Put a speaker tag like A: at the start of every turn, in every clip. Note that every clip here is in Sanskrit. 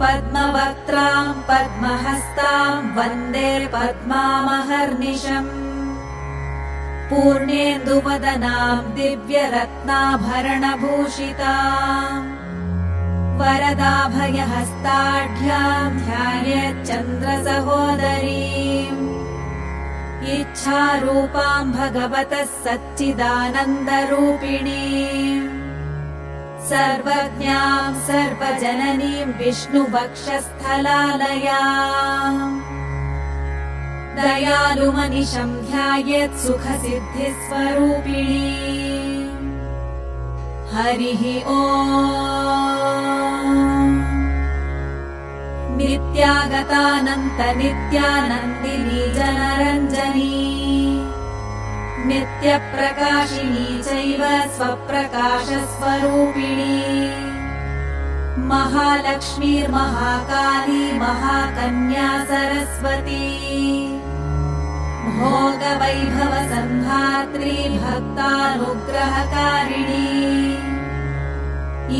A: पद्मवक्त्राम् पद्महस्ताम् वन्दे पद्मामहर्निशम्। पूर्णेन्दुवदनाम् दिव्यरत्नाभरणभूषिता वरदाभयहस्ताढ्याम् ध्यायेच्चन्द्रसहोदरीम् इच्छारूपाम् भगवतः सच्चिदानन्दरूपिणी सर्वज्ञाम् सर्वजननीम् विष्णुवक्षस्थलालया। दयालुमनिशम् ध्यायेत् सुखसिद्धिस्वरूपिणी। हरिः ओ नित्यागतानन्त नित्यानन्दिनी जनरञ्जनी नित्यप्रकाशिनी चैव स्वप्रकाशस्वरूपिणी। महालक्ष्मीर्महाकाली महाकन्या सरस्वती। भोगवैभवसन्धात्री भक्तानुग्रहकारिणी।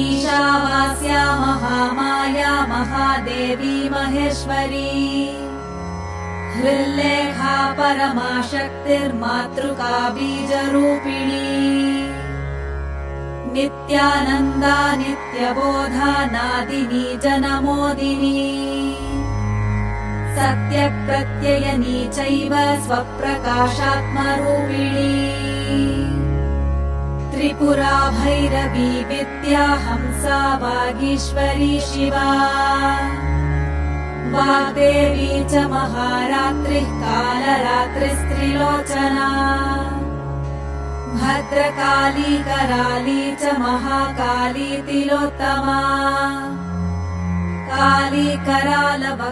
A: ईशावास्या महामाया महादेवी महेश्वरी हृल्लेखा परमाशक्तिर्मातृका बीजरूपिणी नित्यानन्दा नित्यबोधा नादिनी जनमोदिनी। सत्यप्रत्ययनी चैव स्वप्रकाशात्मरूपिणी। त्रिपुरा भैरवी विद्या हंसा वागीश्वरी शिवा वाग्देवी च महारात्रिः कालरात्रिस्त्रिलोचना। भद्रकाली कराली च महाकाली तिलोत्तमा। काली करालव